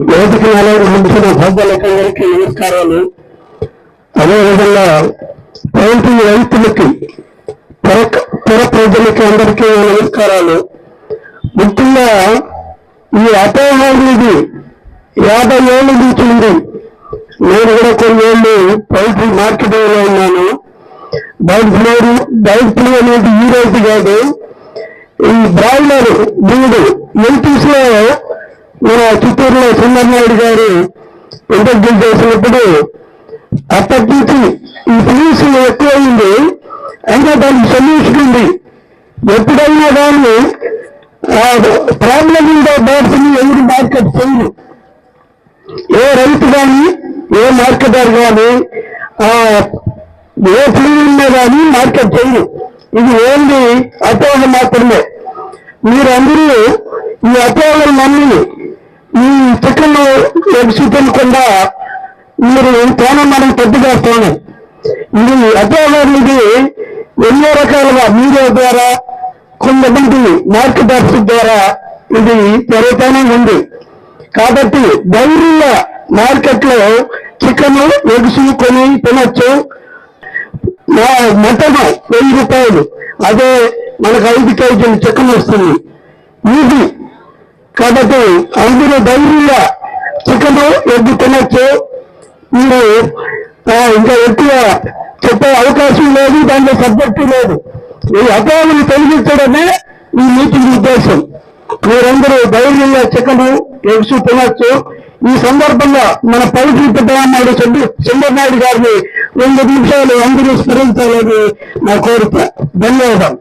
వేదిక నిర్వహించిన భద్రలకందరికీ నమస్కారాలు. అదేవిధంగా పౌల్ట్రీ రైతులకి పుర పుర ప్రజలకి అందరికీ నమస్కారాలు. ముఖ్యంగా ఈ అపోహానికి యాభై ఏళ్ళ నుంచి ఉంది నేను కూడా కొన్ని ఏళ్ళు పౌల్ట్రీ మార్కెటింగ్లో ఉన్నాను. బర్డ్ ఫ్లూ బర్డ్ ఫ్లూ అనేది ఈ రోజు కాదు. ఈ బ్రాయిలర్ బ్రీడ్ ఎంపీస్లో మన చిత్తూరులో సుందరనాయుడు గారు ఇంటర్వ్యూ చేసినప్పుడు అప్పటి నుంచి ఈ పొల్యూషన్ ఎక్కువైంది. అయినా దానికి సొల్యూషన్ ఉంది. ఎప్పుడైనా కానీ ప్రాబ్లం ఉండే బర్డ్స్ ఎవరు మార్కెట్ చేయరు. ఏ రైతు కానీ ఏ మార్కెటర్ కానీ ఏ ఫ్లూ కానీ మార్కెట్ చేయరు. ఇది ఓన్లీ అపోహ మాత్రమే. మీరందరూ ఈ అపోహలు నమ్మి చెట్లను చికెన్ ఎగ్స్ తినకుండా మీరు తోనం మనం తప్పుచేస్తాను ఇది అపోహలు ఎన్నో రకాలుగా మీడియా ద్వారా కొంతమంది మార్కెటర్స్ ద్వారా ఇది పెరుగుతూనే ఉంది. కాబట్టి ధైర్యంగా మార్కెట్లో చికెన్ ఎగ్స్ కొని తినొచ్చు. నా మటన్ వెయ్యి రూపాయలు. అదే మనకు ఐదు కేజీలు చికెన్ వస్తుంది. ఇది కాబట్టి అందరూ ధైర్యంగా చికెన్ ఎగ్గు తినొచ్చు మీరు ఆ, ఇంకా ఎక్కువ చెప్పే అవకాశం లేదు దాంట్లో సబ్జెక్టు లేదు. ఈ అపోహలు తొలగించడమే ఈ మీటింగ్ ఉద్దేశం మీరందరూ ధైర్యంగా చికెన్ ఎగ్స్ తినొచ్చు. ఈ సందర్భంగా మన పౌరుషి పెద్దనాయుడు చంద్రనాయుడు గారిని రెండు నిమిషాలు అందరూ స్మరించాలని నా కోరిక. ధన్యవాదాలు.